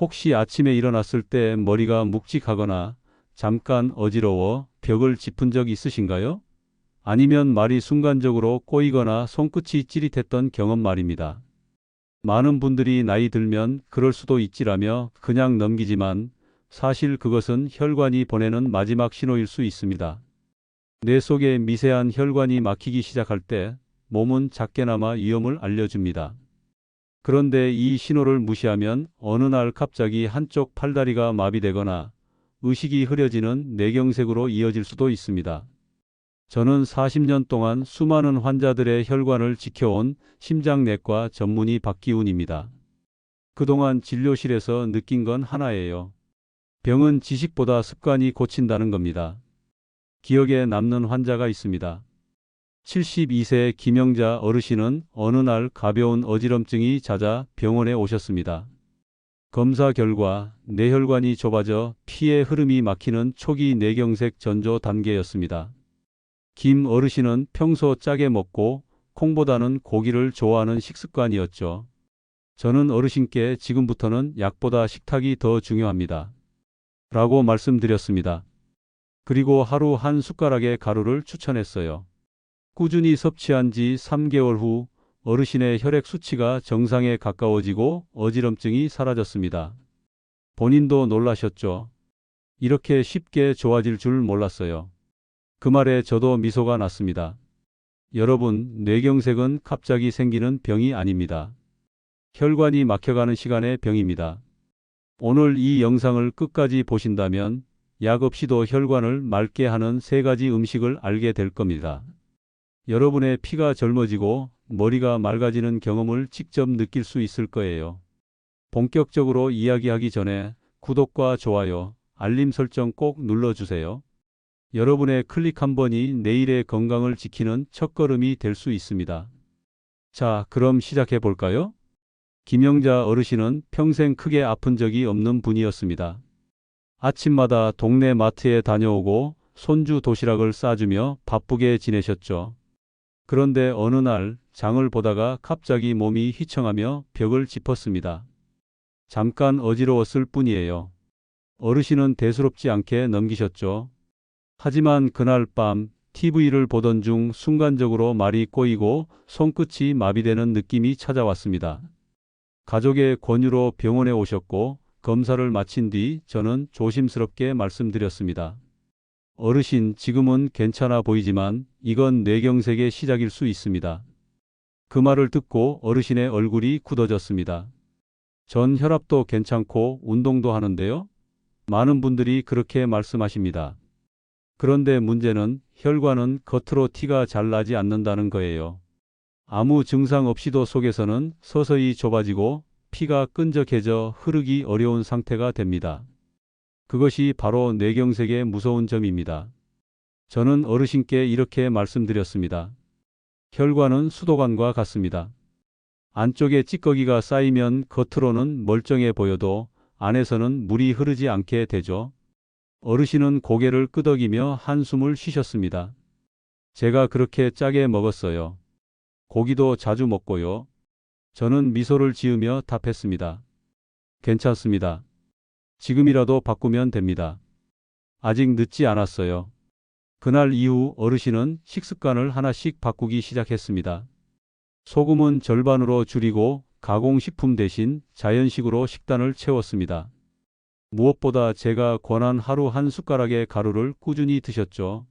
혹시 아침에 일어났을 때 머리가 묵직하거나 잠깐 어지러워 벽을 짚은 적 있으신가요? 아니면 말이 순간적으로 꼬이거나 손끝이 찌릿했던 경험 말입니다. 많은 분들이 나이 들면 그럴 수도 있지라며 그냥 넘기지만 사실 그것은 혈관이 보내는 마지막 신호일 수 있습니다. 뇌 속의 미세한 혈관이 막히기 시작할 때 몸은 작게나마 위험을 알려줍니다. 그런데 이 신호를 무시하면 어느 날 갑자기 한쪽 팔다리가 마비되거나 의식이 흐려지는 뇌경색으로 이어질 수도 있습니다. 저는 40년 동안 수많은 환자들의 혈관을 지켜온 심장내과 전문의 박기훈입니다. 그동안 진료실에서 느낀 건 하나예요. 병은 지식보다 습관이 고친다는 겁니다. 기억에 남는 환자가 있습니다. 72세 김영자 어르신은 어느 날 가벼운 어지럼증이 잦아 병원에 오셨습니다. 검사 결과 뇌혈관이 좁아져 피의 흐름이 막히는 초기 뇌경색 전조 단계였습니다. 김 어르신은 평소 짜게 먹고 콩보다는 고기를 좋아하는 식습관이었죠. 저는 어르신께 지금부터는 약보다 식탁이 더 중요합니다. 라고 말씀드렸습니다. 그리고 하루 한 숟가락의 가루를 추천했어요. 꾸준히 섭취한 지 3개월 후 어르신의 혈액 수치가 정상에 가까워지고 어지럼증이 사라졌습니다. 본인도 놀라셨죠. 이렇게 쉽게 좋아질 줄 몰랐어요. 그 말에 저도 미소가 났습니다. 여러분, 뇌경색은 갑자기 생기는 병이 아닙니다. 혈관이 막혀가는 시간의 병입니다. 오늘 이 영상을 끝까지 보신다면 약 없이도 혈관을 맑게 하는 세 가지 음식을 알게 될 겁니다. 여러분의 피가 젊어지고 머리가 맑아지는 경험을 직접 느낄 수 있을 거예요. 본격적으로 이야기하기 전에 구독과 좋아요, 알림 설정 꼭 눌러주세요. 여러분의 클릭 한 번이 내일의 건강을 지키는 첫걸음이 될 수 있습니다. 자, 그럼 시작해 볼까요? 김영자 어르신은 평생 크게 아픈 적이 없는 분이었습니다. 아침마다 동네 마트에 다녀오고 손주 도시락을 싸주며 바쁘게 지내셨죠. 그런데 어느 날 장을 보다가 갑자기 몸이 휘청하며 벽을 짚었습니다. 잠깐 어지러웠을 뿐이에요. 어르신은 대수롭지 않게 넘기셨죠. 하지만 그날 밤 TV를 보던 중 순간적으로 말이 꼬이고 손끝이 마비되는 느낌이 찾아왔습니다. 가족의 권유로 병원에 오셨고 검사를 마친 뒤 저는 조심스럽게 말씀드렸습니다. 어르신 지금은 괜찮아 보이지만 이건 뇌경색의 시작일 수 있습니다. 그 말을 듣고 어르신의 얼굴이 굳어졌습니다. 전 혈압도 괜찮고 운동도 하는데요. 많은 분들이 그렇게 말씀하십니다. 그런데 문제는 혈관은 겉으로 티가 잘 나지 않는다는 거예요. 아무 증상 없이도 속에서는 서서히 좁아지고 피가 끈적해져 흐르기 어려운 상태가 됩니다. 그것이 바로 뇌경색의 무서운 점입니다. 저는 어르신께 이렇게 말씀드렸습니다. 혈관은 수도관과 같습니다. 안쪽에 찌꺼기가 쌓이면 겉으로는 멀쩡해 보여도 안에서는 물이 흐르지 않게 되죠. 어르신은 고개를 끄덕이며 한숨을 쉬셨습니다. 제가 그렇게 짜게 먹었어요. 고기도 자주 먹고요. 저는 미소를 지으며 답했습니다. 괜찮습니다. 지금이라도 바꾸면 됩니다. 아직 늦지 않았어요. 그날 이후 어르신은 식습관을 하나씩 바꾸기 시작했습니다. 소금은 절반으로 줄이고 가공식품 대신 자연식으로 식단을 채웠습니다. 무엇보다 제가 권한 하루 한 숟가락의 가루를 꾸준히 드셨죠.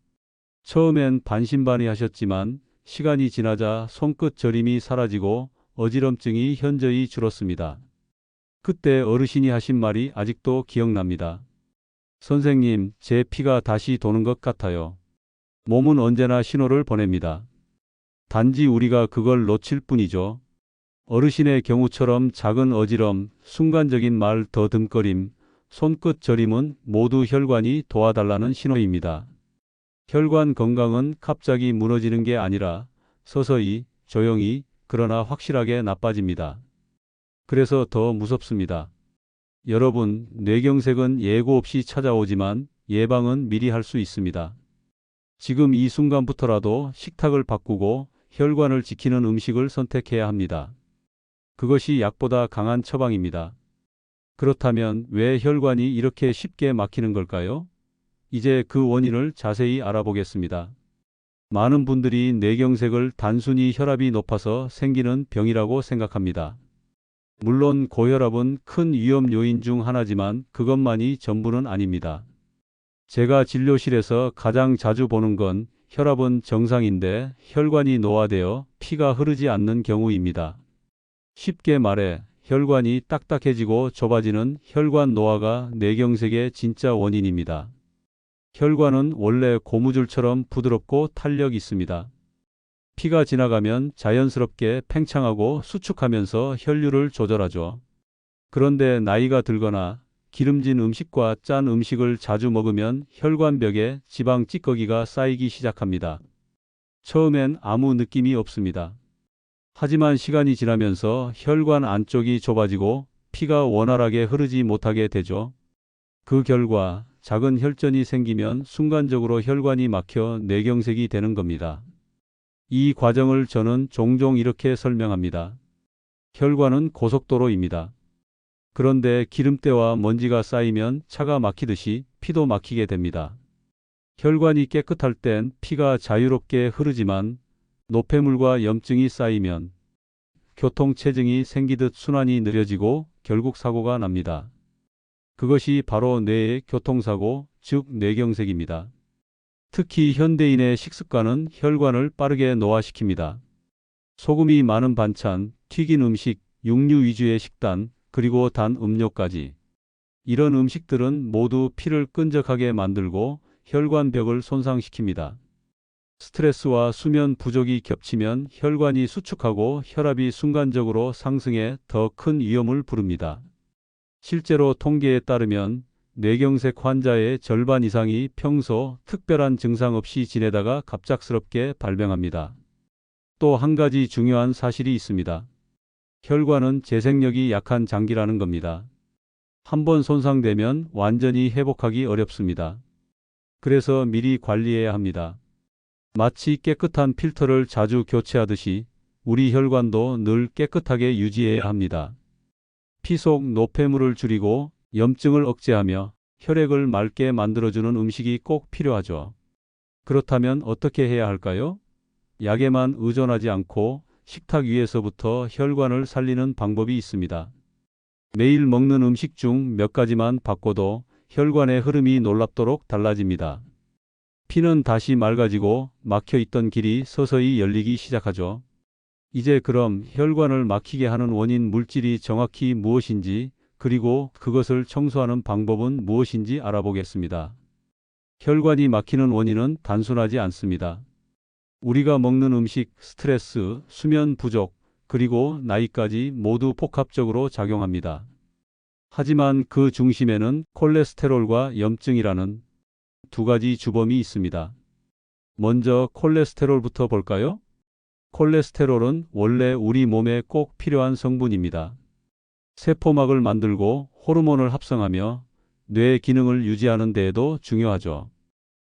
처음엔 반신반의 하셨지만 시간이 지나자 손끝 저림이 사라지고 어지럼증이 현저히 줄었습니다. 그때 어르신이 하신 말이 아직도 기억납니다. 선생님, 제 피가 다시 도는 것 같아요. 몸은 언제나 신호를 보냅니다. 단지 우리가 그걸 놓칠 뿐이죠. 어르신의 경우처럼 작은 어지럼, 순간적인 말 더듬거림, 손끝 저림은 모두 혈관이 도와달라는 신호입니다. 혈관 건강은 갑자기 무너지는 게 아니라 서서히, 조용히, 그러나 확실하게 나빠집니다. 그래서 더 무섭습니다. 여러분, 뇌경색은 예고 없이 찾아오지만 예방은 미리 할 수 있습니다. 지금 이 순간부터라도 식탁을 바꾸고 혈관을 지키는 음식을 선택해야 합니다. 그것이 약보다 강한 처방입니다. 그렇다면 왜 혈관이 이렇게 쉽게 막히는 걸까요? 이제 그 원인을 자세히 알아보겠습니다. 많은 분들이 뇌경색을 단순히 혈압이 높아서 생기는 병이라고 생각합니다. 물론 고혈압은 큰 위험 요인 중 하나지만 그것만이 전부는 아닙니다. 제가 진료실에서 가장 자주 보는 건 혈압은 정상인데 혈관이 노화되어 피가 흐르지 않는 경우입니다. 쉽게 말해 혈관이 딱딱해지고 좁아지는 혈관 노화가 뇌경색의 진짜 원인입니다. 혈관은 원래 고무줄처럼 부드럽고 탄력 있습니다. 피가 지나가면 자연스럽게 팽창하고 수축하면서 혈류를 조절하죠. 그런데 나이가 들거나 기름진 음식과 짠 음식을 자주 먹으면 혈관벽에 지방 찌꺼기가 쌓이기 시작합니다. 처음엔 아무 느낌이 없습니다. 하지만 시간이 지나면서 혈관 안쪽이 좁아지고 피가 원활하게 흐르지 못하게 되죠. 그 결과 작은 혈전이 생기면 순간적으로 혈관이 막혀 뇌경색이 되는 겁니다. 이 과정을 저는 종종 이렇게 설명합니다. 혈관은 고속도로입니다. 그런데 기름때와 먼지가 쌓이면 차가 막히듯이 피도 막히게 됩니다. 혈관이 깨끗할 땐 피가 자유롭게 흐르지만 노폐물과 염증이 쌓이면 교통체증이 생기듯 순환이 느려지고 결국 사고가 납니다. 그것이 바로 뇌의 교통사고, 즉 뇌경색입니다. 특히 현대인의 식습관은 혈관을 빠르게 노화시킵니다. 소금이 많은 반찬, 튀긴 음식, 육류 위주의 식단, 그리고 단 음료까지. 이런 음식들은 모두 피를 끈적하게 만들고 혈관벽을 손상시킵니다. 스트레스와 수면 부족이 겹치면 혈관이 수축하고 혈압이 순간적으로 상승해 더 큰 위험을 부릅니다. 실제로 통계에 따르면 뇌경색 환자의 절반 이상이 평소 특별한 증상 없이 지내다가 갑작스럽게 발병합니다. 또 한 가지 중요한 사실이 있습니다. 혈관은 재생력이 약한 장기라는 겁니다. 한번 손상되면 완전히 회복하기 어렵습니다. 그래서 미리 관리해야 합니다. 마치 깨끗한 필터를 자주 교체하듯이 우리 혈관도 늘 깨끗하게 유지해야 합니다. 피 속 노폐물을 줄이고 염증을 억제하며 혈액을 맑게 만들어주는 음식이 꼭 필요하죠. 그렇다면 어떻게 해야 할까요? 약에만 의존하지 않고 식탁 위에서부터 혈관을 살리는 방법이 있습니다. 매일 먹는 음식 중 몇 가지만 바꿔도 혈관의 흐름이 놀랍도록 달라집니다. 피는 다시 맑아지고 막혀 있던 길이 서서히 열리기 시작하죠. 이제 그럼 혈관을 막히게 하는 원인 물질이 정확히 무엇인지 그리고 그것을 청소하는 방법은 무엇인지 알아보겠습니다. 혈관이 막히는 원인은 단순하지 않습니다. 우리가 먹는 음식, 스트레스, 수면 부족, 그리고 나이까지 모두 복합적으로 작용합니다. 하지만 그 중심에는 콜레스테롤과 염증이라는 두 가지 주범이 있습니다. 먼저 콜레스테롤부터 볼까요? 콜레스테롤은 원래 우리 몸에 꼭 필요한 성분입니다. 세포막을 만들고 호르몬을 합성하며 뇌 기능을 유지하는 데에도 중요하죠.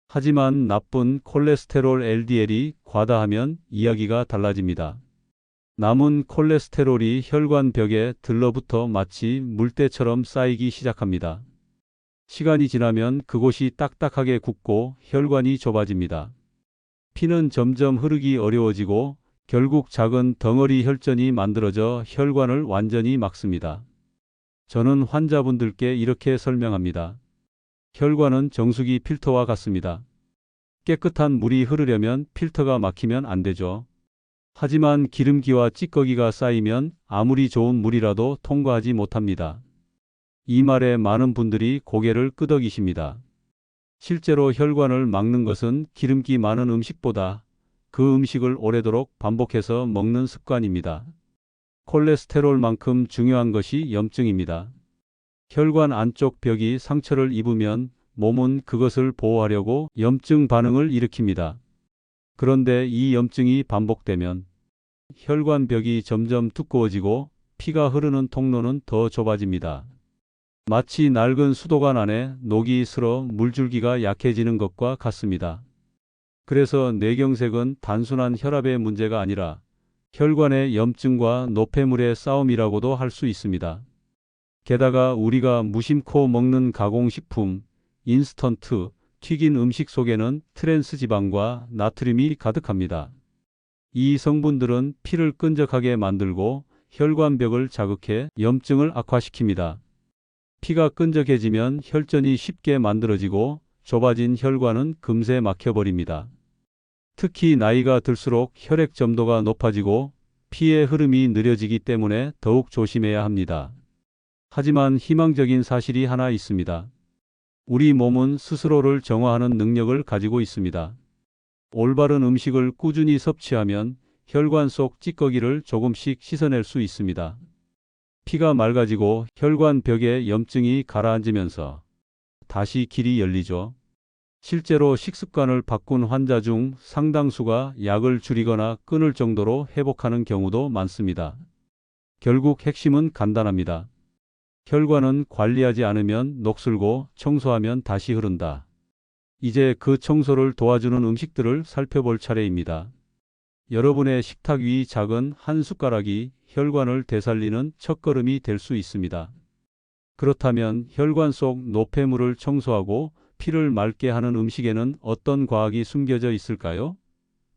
하지만 나쁜 콜레스테롤 LDL이 과다하면 이야기가 달라집니다. 남은 콜레스테롤이 혈관 벽에 들러붙어 마치 물때처럼 쌓이기 시작합니다. 시간이 지나면 그곳이 딱딱하게 굳고 혈관이 좁아집니다. 피는 점점 흐르기 어려워지고 결국 작은 덩어리 혈전이 만들어져 혈관을 완전히 막습니다. 저는 환자분들께 이렇게 설명합니다. 혈관은 정수기 필터와 같습니다. 깨끗한 물이 흐르려면 필터가 막히면 안 되죠. 하지만 기름기와 찌꺼기가 쌓이면 아무리 좋은 물이라도 통과하지 못합니다. 이 말에 많은 분들이 고개를 끄덕이십니다. 실제로 혈관을 막는 것은 기름기 많은 음식보다 그 음식을 오래도록 반복해서 먹는 습관입니다. 콜레스테롤만큼 중요한 것이 염증입니다. 혈관 안쪽 벽이 상처를 입으면 몸은 그것을 보호하려고 염증 반응을 일으킵니다. 그런데 이 염증이 반복되면 혈관 벽이 점점 두꺼워지고 피가 흐르는 통로는 더 좁아집니다. 마치 낡은 수도관 안에 녹이 슬어 물줄기가 약해지는 것과 같습니다. 그래서 뇌경색은 단순한 혈압의 문제가 아니라 혈관의 염증과 노폐물의 싸움이라고도 할 수 있습니다. 게다가 우리가 무심코 먹는 가공식품, 인스턴트, 튀긴 음식 속에는 트랜스 지방과 나트륨이 가득합니다. 이 성분들은 피를 끈적하게 만들고 혈관벽을 자극해 염증을 악화시킵니다. 피가 끈적해지면 혈전이 쉽게 만들어지고 좁아진 혈관은 금세 막혀버립니다. 특히 나이가 들수록 혈액 점도가 높아지고 피의 흐름이 느려지기 때문에 더욱 조심해야 합니다. 하지만 희망적인 사실이 하나 있습니다. 우리 몸은 스스로를 정화하는 능력을 가지고 있습니다. 올바른 음식을 꾸준히 섭취하면 혈관 속 찌꺼기를 조금씩 씻어낼 수 있습니다. 피가 맑아지고 혈관 벽에 염증이 가라앉으면서 다시 길이 열리죠. 실제로 식습관을 바꾼 환자 중 상당수가 약을 줄이거나 끊을 정도로 회복하는 경우도 많습니다. 결국 핵심은 간단합니다. 혈관은 관리하지 않으면 녹슬고 청소하면 다시 흐른다. 이제 그 청소를 도와주는 음식들을 살펴볼 차례입니다. 여러분의 식탁 위 작은 한 숟가락이 혈관을 되살리는 첫걸음이 될 수 있습니다. 그렇다면 혈관 속 노폐물을 청소하고 피를 맑게 하는 음식에는 어떤 과학이 숨겨져 있을까요?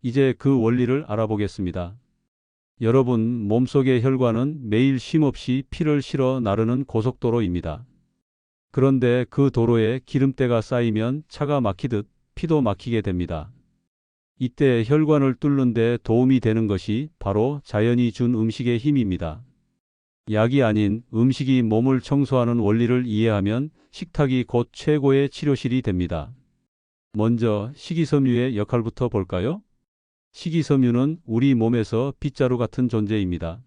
이제 그 원리를 알아보겠습니다. 여러분 몸속의 혈관은 매일 쉼없이 피를 실어 나르는 고속도로입니다. 그런데 그 도로에 기름때가 쌓이면 차가 막히듯 피도 막히게 됩니다. 이때 혈관을 뚫는 데 도움이 되는 것이 바로 자연이 준 음식의 힘입니다. 약이 아닌 음식이 몸을 청소하는 원리를 이해하면 식탁이 곧 최고의 치료실이 됩니다. 먼저 식이섬유의 역할부터 볼까요? 식이섬유는 우리 몸에서 빗자루 같은 존재입니다.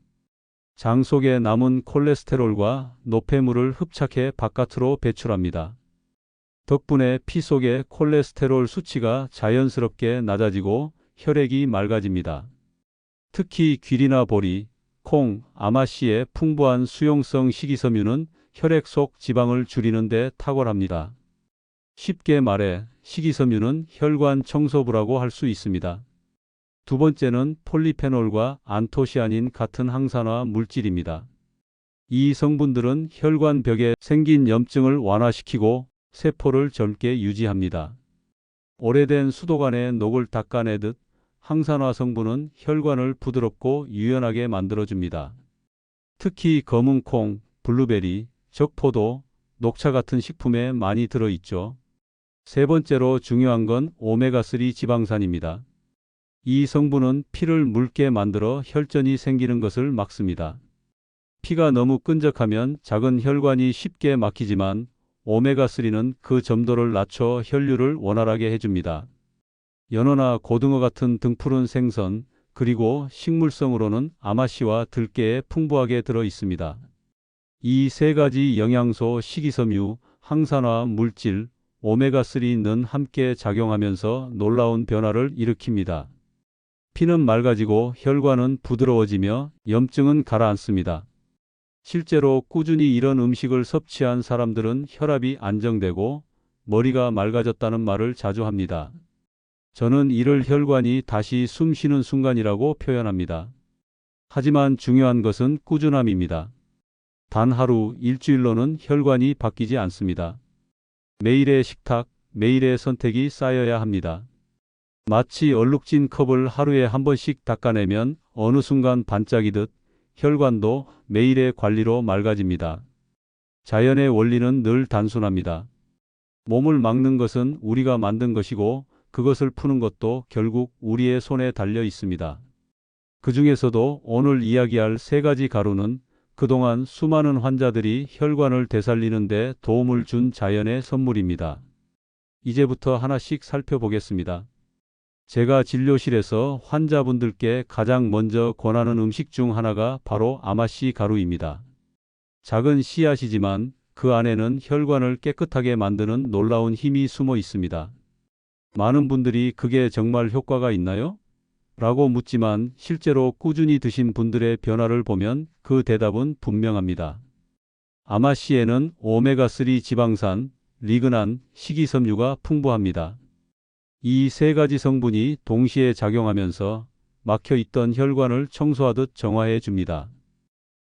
장 속에 남은 콜레스테롤과 노폐물을 흡착해 바깥으로 배출합니다. 덕분에 피 속의 콜레스테롤 수치가 자연스럽게 낮아지고 혈액이 맑아집니다. 특히 귀리나 보리, 콩, 아마씨의 풍부한 수용성 식이섬유는 혈액 속 지방을 줄이는 데 탁월합니다. 쉽게 말해 식이섬유는 혈관 청소부라고 할 수 있습니다. 두 번째는 폴리페놀과 안토시아닌 같은 항산화 물질입니다. 이 성분들은 혈관 벽에 생긴 염증을 완화시키고 세포를 젊게 유지합니다. 오래된 수도관의 녹을 닦아내듯 항산화 성분은 혈관을 부드럽고 유연하게 만들어줍니다. 특히 검은 콩, 블루베리, 적포도, 녹차 같은 식품에 많이 들어있죠. 세 번째로 중요한 건 오메가3 지방산입니다. 이 성분은 피를 묽게 만들어 혈전이 생기는 것을 막습니다. 피가 너무 끈적하면 작은 혈관이 쉽게 막히지만 오메가3는 그 점도를 낮춰 혈류를 원활하게 해줍니다. 연어나 고등어 같은 등푸른 생선, 그리고 식물성으로는 아마씨와 들깨에 풍부하게 들어 있습니다. 이 세 가지 영양소 식이섬유, 항산화 물질, 오메가3는 함께 작용하면서 놀라운 변화를 일으킵니다. 피는 맑아지고 혈관은 부드러워지며 염증은 가라앉습니다. 실제로 꾸준히 이런 음식을 섭취한 사람들은 혈압이 안정되고 머리가 맑아졌다는 말을 자주 합니다. 저는 이를 혈관이 다시 숨 쉬는 순간이라고 표현합니다. 하지만 중요한 것은 꾸준함입니다. 단 하루, 일주일로는 혈관이 바뀌지 않습니다. 매일의 식탁, 매일의 선택이 쌓여야 합니다. 마치 얼룩진 컵을 하루에 한 번씩 닦아내면 어느 순간 반짝이듯 혈관도 매일의 관리로 맑아집니다. 자연의 원리는 늘 단순합니다. 몸을 막는 것은 우리가 만든 것이고 그것을 푸는 것도 결국 우리의 손에 달려 있습니다. 그 중에서도 오늘 이야기할 세 가지 가루는 그동안 수많은 환자들이 혈관을 되살리는 데 도움을 준 자연의 선물입니다. 이제부터 하나씩 살펴보겠습니다. 제가 진료실에서 환자분들께 가장 먼저 권하는 음식 중 하나가 바로 아마씨 가루입니다. 작은 씨앗이지만 그 안에는 혈관을 깨끗하게 만드는 놀라운 힘이 숨어 있습니다. 많은 분들이 그게 정말 효과가 있나요? 라고 묻지만 실제로 꾸준히 드신 분들의 변화를 보면 그 대답은 분명합니다. 아마씨에는 오메가3 지방산, 리그난, 식이섬유가 풍부합니다. 이 세 가지 성분이 동시에 작용하면서 막혀 있던 혈관을 청소하듯 정화해 줍니다.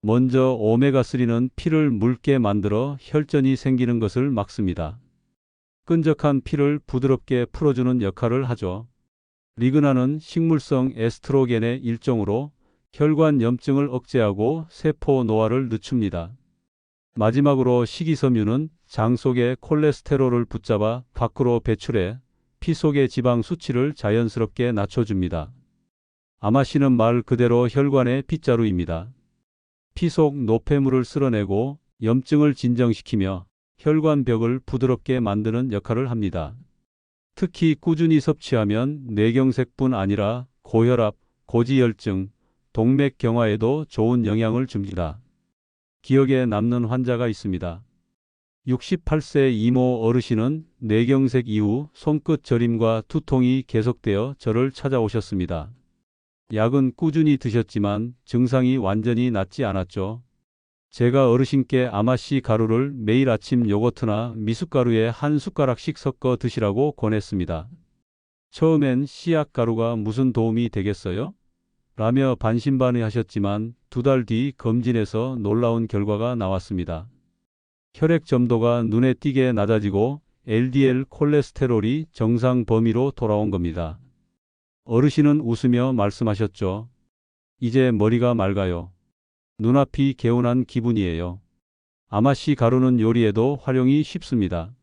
먼저 오메가3는 피를 묽게 만들어 혈전이 생기는 것을 막습니다. 끈적한 피를 부드럽게 풀어주는 역할을 하죠. 리그나는 식물성 에스트로겐의 일종으로 혈관 염증을 억제하고 세포 노화를 늦춥니다. 마지막으로 식이섬유는 장 속의 콜레스테롤을 붙잡아 밖으로 배출해 피 속의 지방 수치를 자연스럽게 낮춰줍니다. 아마씨는 말 그대로 혈관의 빗자루입니다. 피 속 노폐물을 쓸어내고 염증을 진정시키며 혈관벽을 부드럽게 만드는 역할을 합니다. 특히 꾸준히 섭취하면 뇌경색뿐 아니라 고혈압, 고지혈증, 동맥 경화에도 좋은 영향을 줍니다. 기억에 남는 환자가 있습니다. 68세 이모 어르신은 뇌경색 이후 손끝 저림과 두통이 계속되어 저를 찾아오셨습니다. 약은 꾸준히 드셨지만 증상이 완전히 낫지 않았죠. 제가 어르신께 아마씨 가루를 매일 아침 요거트나 미숫가루에 한 숟가락씩 섞어 드시라고 권했습니다. 처음엔 씨앗 가루가 무슨 도움이 되겠어요? 라며 반신반의 하셨지만 두 달 뒤 검진에서 놀라운 결과가 나왔습니다. 혈액 점도가 눈에 띄게 낮아지고 LDL 콜레스테롤이 정상 범위로 돌아온 겁니다. 어르신은 웃으며 말씀하셨죠. 이제 머리가 맑아요. 눈앞이 개운한 기분이에요. 아마씨 가루는 요리에도 활용이 쉽습니다.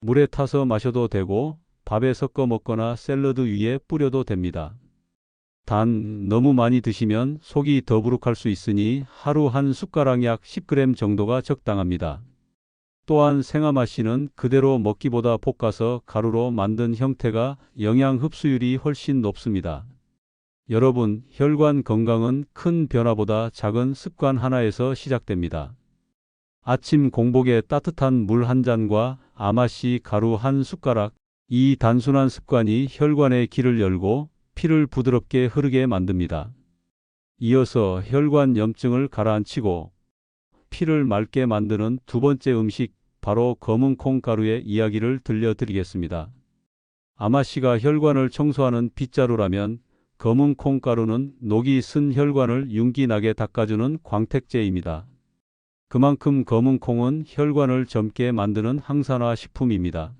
물에 타서 마셔도 되고 밥에 섞어 먹거나 샐러드 위에 뿌려도 됩니다. 단 너무 많이 드시면 속이 더부룩할 수 있으니 하루 한 숟가락 약 10g 정도가 적당합니다. 또한 생아마씨는 그대로 먹기보다 볶아서 가루로 만든 형태가 영양 흡수율이 훨씬 높습니다. 여러분, 혈관 건강은 큰 변화보다 작은 습관 하나에서 시작됩니다. 아침 공복에 따뜻한 물 한 잔과 아마씨 가루 한 숟가락, 이 단순한 습관이 혈관의 길을 열고 피를 부드럽게 흐르게 만듭니다. 이어서 혈관 염증을 가라앉히고 피를 맑게 만드는 두 번째 음식, 바로 검은 콩가루의 이야기를 들려드리겠습니다. 아마씨가 혈관을 청소하는 빗자루라면 검은 콩가루는 녹이 쓴 혈관을 윤기나게 닦아주는 광택제입니다. 그만큼 검은 콩은 혈관을 젊게 만드는 항산화 식품입니다.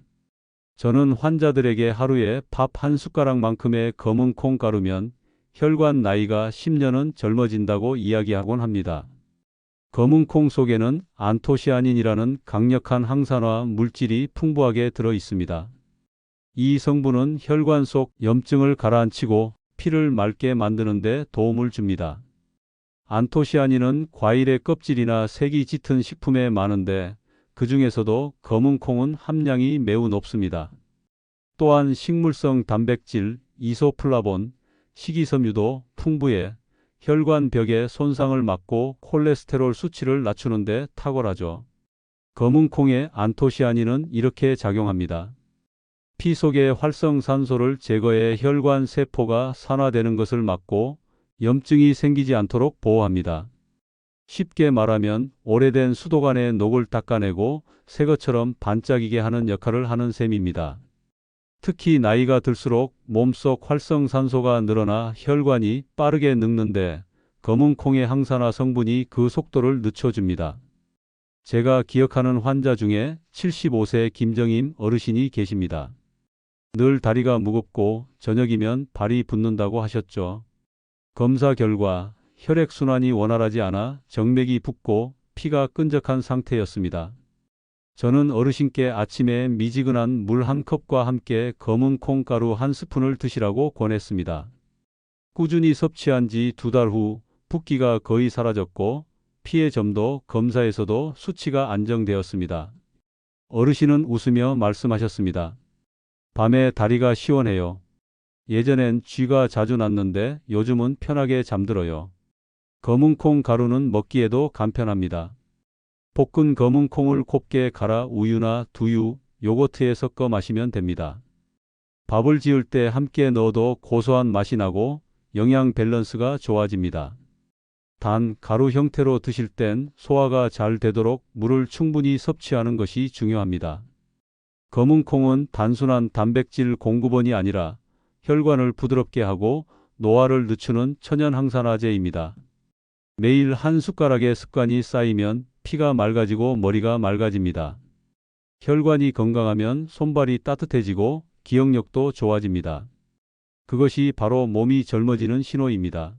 저는 환자들에게 하루에 밥 한 숟가락만큼의 검은 콩 가루면 혈관 나이가 10년은 젊어진다고 이야기하곤 합니다. 검은 콩 속에는 안토시아닌이라는 강력한 항산화 물질이 풍부하게 들어 있습니다. 이 성분은 혈관 속 염증을 가라앉히고 피를 맑게 만드는 데 도움을 줍니다. 안토시아닌은 과일의 껍질이나 색이 짙은 식품에 많은데 그 중에서도 검은 콩은 함량이 매우 높습니다. 또한 식물성 단백질, 이소플라본, 식이섬유도 풍부해 혈관벽의 손상을 막고 콜레스테롤 수치를 낮추는 데 탁월하죠. 검은 콩의 안토시아닌은 이렇게 작용합니다. 피 속의 활성산소를 제거해 혈관 세포가 산화되는 것을 막고 염증이 생기지 않도록 보호합니다. 쉽게 말하면 오래된 수도관의 녹을 닦아내고 새 것처럼 반짝이게 하는 역할을 하는 셈입니다. 특히 나이가 들수록 몸속 활성산소가 늘어나 혈관이 빠르게 늙는데 검은 콩의 항산화 성분이 그 속도를 늦춰줍니다. 제가 기억하는 환자 중에 75세 김정임 어르신이 계십니다. 늘 다리가 무겁고 저녁이면 발이 붓는다고 하셨죠. 검사 결과 혈액순환이 원활하지 않아 정맥이 붓고 피가 끈적한 상태였습니다. 저는 어르신께 아침에 미지근한 물 한 컵과 함께 검은 콩가루 한 스푼을 드시라고 권했습니다. 꾸준히 섭취한 지 두 달 후 붓기가 거의 사라졌고 피의 점도 검사에서도 수치가 안정되었습니다. 어르신은 웃으며 말씀하셨습니다. 밤에 다리가 시원해요. 예전엔 쥐가 자주 났는데 요즘은 편하게 잠들어요. 검은 콩 가루는 먹기에도 간편합니다. 볶은 검은 콩을 곱게 갈아 우유나 두유, 요거트에 섞어 마시면 됩니다. 밥을 지을 때 함께 넣어도 고소한 맛이 나고 영양 밸런스가 좋아집니다. 단 가루 형태로 드실 땐 소화가 잘 되도록 물을 충분히 섭취하는 것이 중요합니다. 검은 콩은 단순한 단백질 공급원이 아니라 혈관을 부드럽게 하고 노화를 늦추는 천연 항산화제입니다. 매일 한 숟가락의 습관이 쌓이면 피가 맑아지고 머리가 맑아집니다. 혈관이 건강하면 손발이 따뜻해지고 기억력도 좋아집니다. 그것이 바로 몸이 젊어지는 신호입니다.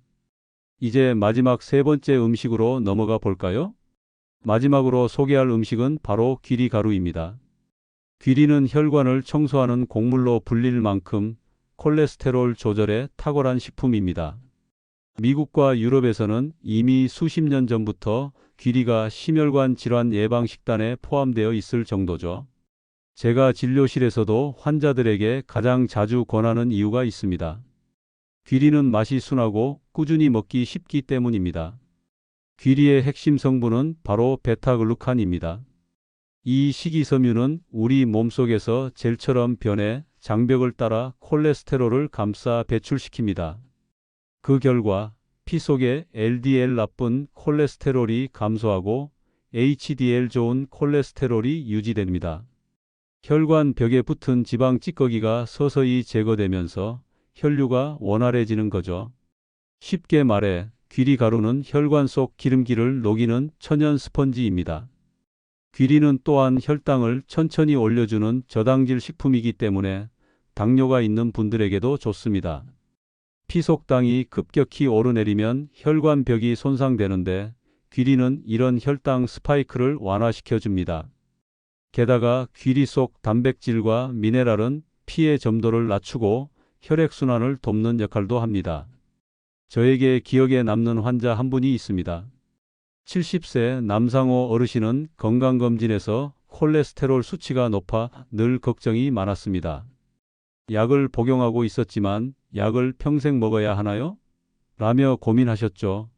이제 마지막 세 번째 음식으로 넘어가 볼까요? 마지막으로 소개할 음식은 바로 귀리 가루입니다. 귀리는 혈관을 청소하는 곡물로 불릴 만큼 콜레스테롤 조절에 탁월한 식품입니다. 미국과 유럽에서는 이미 수십 년 전부터 귀리가 심혈관 질환 예방 식단에 포함되어 있을 정도죠. 제가 진료실에서도 환자들에게 가장 자주 권하는 이유가 있습니다. 귀리는 맛이 순하고 꾸준히 먹기 쉽기 때문입니다. 귀리의 핵심 성분은 바로 베타글루칸입니다. 이 식이섬유는 우리 몸속에서 젤처럼 변해 장벽을 따라 콜레스테롤을 감싸 배출시킵니다. 그 결과 피 속의 LDL 나쁜 콜레스테롤이 감소하고 HDL 좋은 콜레스테롤이 유지됩니다. 혈관 벽에 붙은 지방 찌꺼기가 서서히 제거되면서 혈류가 원활해지는 거죠. 쉽게 말해 귀리 가루는 혈관 속 기름기를 녹이는 천연 스펀지입니다. 귀리는 또한 혈당을 천천히 올려주는 저당질 식품이기 때문에 당뇨가 있는 분들에게도 좋습니다. 피속당이 급격히 오르내리면 혈관 벽이 손상되는데 귀리는 이런 혈당 스파이크를 완화시켜 줍니다. 게다가 귀리 속 단백질과 미네랄은 피의 점도를 낮추고 혈액순환을 돕는 역할도 합니다. 저에게 기억에 남는 환자 한 분이 있습니다. 70세 남상호 어르신은 건강검진에서 콜레스테롤 수치가 높아 늘 걱정이 많았습니다. 약을 복용하고 있었지만 약을 평생 먹어야 하나요? 라며 고민하셨죠.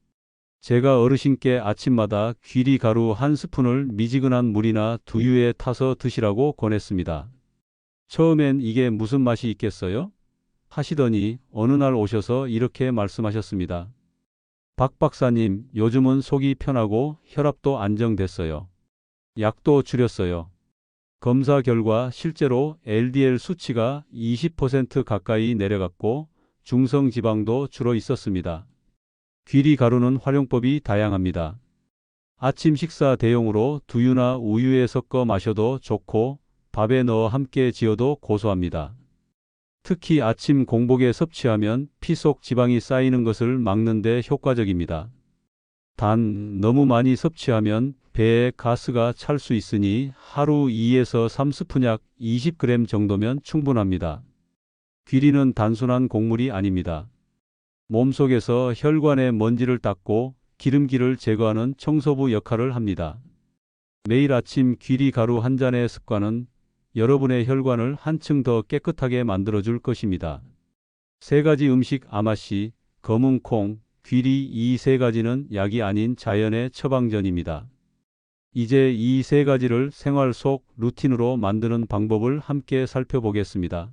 제가 어르신께 아침마다 귀리 가루 한 스푼을 미지근한 물이나 두유에 타서 드시라고 권했습니다. 처음엔 이게 무슨 맛이 있겠어요? 하시더니 어느 날 오셔서 이렇게 말씀하셨습니다. 박 박사님, 요즘은 속이 편하고 혈압도 안정됐어요. 약도 줄였어요. 검사 결과 실제로 LDL 수치가 20% 가까이 내려갔고 중성 지방도 줄어 있었습니다. 귀리 가루는 활용법이 다양합니다. 아침 식사 대용으로 두유나 우유에 섞어 마셔도 좋고 밥에 넣어 함께 지어도 고소합니다. 특히 아침 공복에 섭취하면 피 속 지방이 쌓이는 것을 막는 데 효과적입니다. 단 너무 많이 섭취하면 배에 가스가 찰 수 있으니 하루 2에서 3스푼 약 20g 정도면 충분합니다. 귀리는 단순한 곡물이 아닙니다. 몸속에서 혈관의 먼지를 닦고 기름기를 제거하는 청소부 역할을 합니다. 매일 아침 귀리 가루 한 잔의 습관은 여러분의 혈관을 한층 더 깨끗하게 만들어줄 것입니다. 세 가지 음식 아마씨, 검은 콩, 귀리 이 세 가지는 약이 아닌 자연의 처방전입니다. 이제 이 세 가지를 생활 속 루틴으로 만드는 방법을 함께 살펴보겠습니다.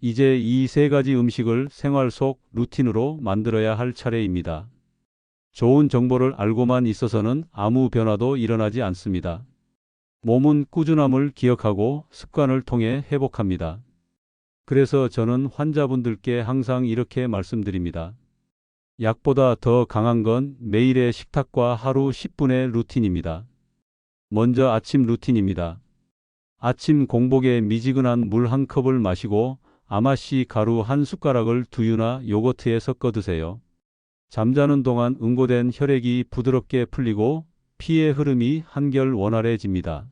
이제 이 세 가지 음식을 생활 속 루틴으로 만들어야 할 차례입니다. 좋은 정보를 알고만 있어서는 아무 변화도 일어나지 않습니다. 몸은 꾸준함을 기억하고 습관을 통해 회복합니다. 그래서 저는 환자분들께 항상 이렇게 말씀드립니다. 약보다 더 강한 건 매일의 식탁과 하루 10분의 루틴입니다. 먼저 아침 루틴입니다. 아침 공복에 미지근한 물 한 컵을 마시고 아마씨 가루 한 숟가락을 두유나 요거트에 섞어 드세요. 잠자는 동안 응고된 혈액이 부드럽게 풀리고 피의 흐름이 한결 원활해집니다.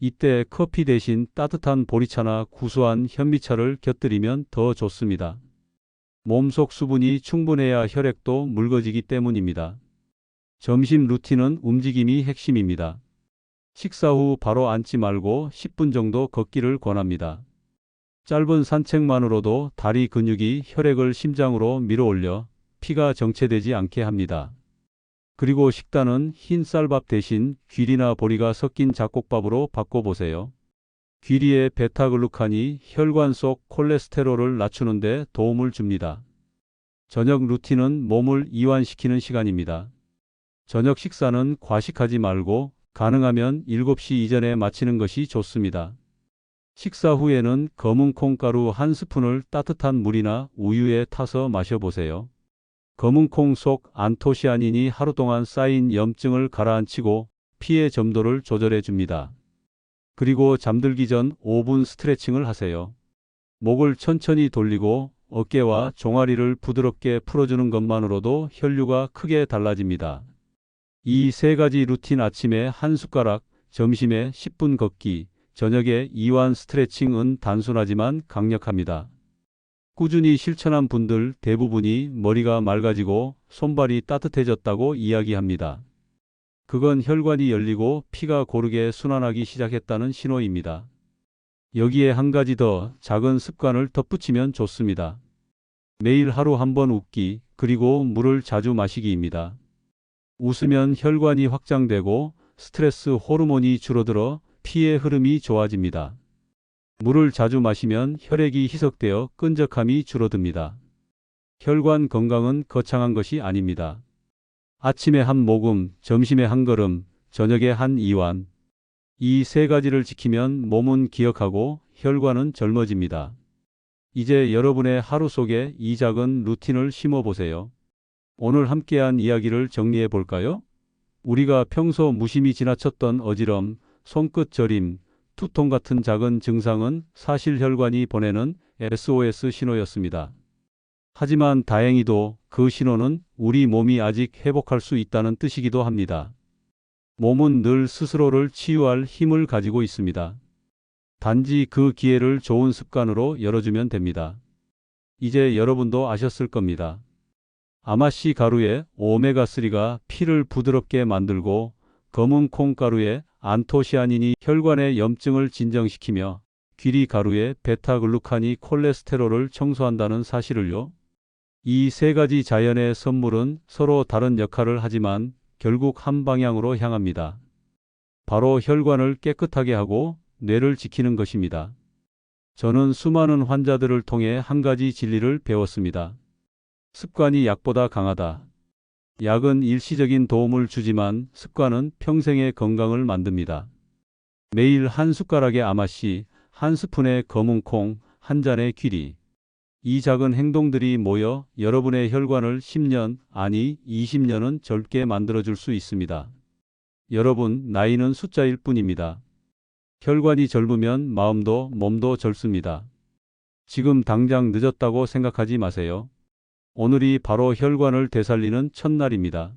이때 커피 대신 따뜻한 보리차나 구수한 현미차를 곁들이면 더 좋습니다. 몸속 수분이 충분해야 혈액도 묽어지기 때문입니다. 점심 루틴은 움직임이 핵심입니다. 식사 후 바로 앉지 말고 10분 정도 걷기를 권합니다. 짧은 산책만으로도 다리 근육이 혈액을 심장으로 밀어올려 피가 정체되지 않게 합니다. 그리고 식단은 흰 쌀밥 대신 귀리나 보리가 섞인 잡곡밥으로 바꿔보세요. 귀리의 베타글루칸이 혈관 속 콜레스테롤을 낮추는 데 도움을 줍니다. 저녁 루틴은 몸을 이완시키는 시간입니다. 저녁 식사는 과식하지 말고 가능하면 7시 이전에 마치는 것이 좋습니다. 식사 후에는 검은 콩가루 한 스푼을 따뜻한 물이나 우유에 타서 마셔보세요. 검은콩 속 안토시아닌이 하루 동안 쌓인 염증을 가라앉히고 피의 점도를 조절해 줍니다. 그리고 잠들기 전 5분 스트레칭을 하세요. 목을 천천히 돌리고 어깨와 종아리를 부드럽게 풀어주는 것만으로도 혈류가 크게 달라집니다. 이 세 가지 루틴 아침에 한 숟가락, 점심에 10분 걷기, 저녁에 이완 스트레칭은 단순하지만 강력합니다. 꾸준히 실천한 분들 대부분이 머리가 맑아지고 손발이 따뜻해졌다고 이야기합니다. 그건 혈관이 열리고 피가 고르게 순환하기 시작했다는 신호입니다. 여기에 한 가지 더 작은 습관을 덧붙이면 좋습니다. 매일 하루 한 번 웃기, 그리고 물을 자주 마시기입니다. 웃으면 혈관이 확장되고 스트레스 호르몬이 줄어들어 피의 흐름이 좋아집니다. 물을 자주 마시면 혈액이 희석되어 끈적함이 줄어듭니다. 혈관 건강은 거창한 것이 아닙니다. 아침에 한 모금, 점심에 한 걸음, 저녁에 한 이완. 이 세 가지를 지키면 몸은 기억하고 혈관은 젊어집니다. 이제 여러분의 하루 속에 이 작은 루틴을 심어 보세요. 오늘 함께한 이야기를 정리해 볼까요? 우리가 평소 무심히 지나쳤던 어지럼, 손끝 저림, 투통 같은 작은 증상은 사실 혈관이 보내는 SOS 신호였습니다. 하지만 다행히도 그 신호는 우리 몸이 아직 회복할 수 있다는 뜻이기도 합니다. 몸은 늘 스스로를 치유할 힘을 가지고 있습니다. 단지 그 기회를 좋은 습관으로 열어주면 됩니다. 이제 여러분도 아셨을 겁니다. 아마씨 가루의 오메가3가 피를 부드럽게 만들고 검은 콩가루의 안토시아닌이 혈관의 염증을 진정시키며 귀리 가루의 베타글루칸이 콜레스테롤을 청소한다는 사실을요. 이 세 가지 자연의 선물은 서로 다른 역할을 하지만 결국 한 방향으로 향합니다. 바로 혈관을 깨끗하게 하고 뇌를 지키는 것입니다. 저는 수많은 환자들을 통해 한 가지 진리를 배웠습니다. 습관이 약보다 강하다. 약은 일시적인 도움을 주지만 습관은 평생의 건강을 만듭니다. 매일 한 숟가락의 아마씨, 한 스푼의 검은 콩, 한 잔의 귀리. 이 작은 행동들이 모여 여러분의 혈관을 10년, 아니 20년은 젊게 만들어줄 수 있습니다. 여러분, 나이는 숫자일 뿐입니다. 혈관이 젊으면 마음도 몸도 젊습니다. 지금 당장 늦었다고 생각하지 마세요. 오늘이 바로 혈관을 되살리는 첫날입니다.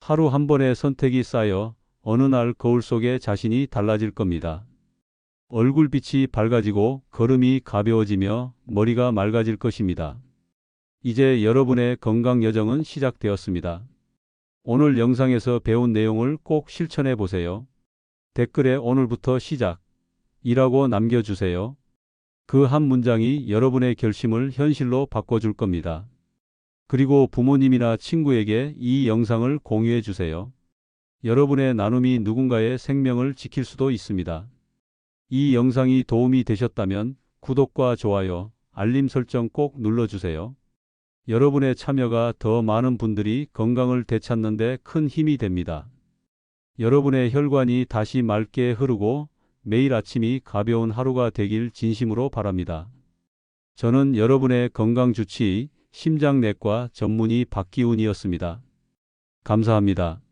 하루 한 번의 선택이 쌓여 어느 날 거울 속에 자신이 달라질 겁니다. 얼굴빛이 밝아지고 걸음이 가벼워지며 머리가 맑아질 것입니다. 이제 여러분의 건강 여정은 시작되었습니다. 오늘 영상에서 배운 내용을 꼭 실천해 보세요. 댓글에 오늘부터 시작 이라고 남겨주세요. 그 한 문장이 여러분의 결심을 현실로 바꿔줄 겁니다. 그리고 부모님이나 친구에게 이 영상을 공유해 주세요. 여러분의 나눔이 누군가의 생명을 지킬 수도 있습니다. 이 영상이 도움이 되셨다면 구독과 좋아요, 알림 설정 꼭 눌러주세요. 여러분의 참여가 더 많은 분들이 건강을 되찾는 데 큰 힘이 됩니다. 여러분의 혈관이 다시 맑게 흐르고 매일 아침이 가벼운 하루가 되길 진심으로 바랍니다. 저는 여러분의 건강 주치 심장내과 전문의 박기훈이었습니다. 감사합니다.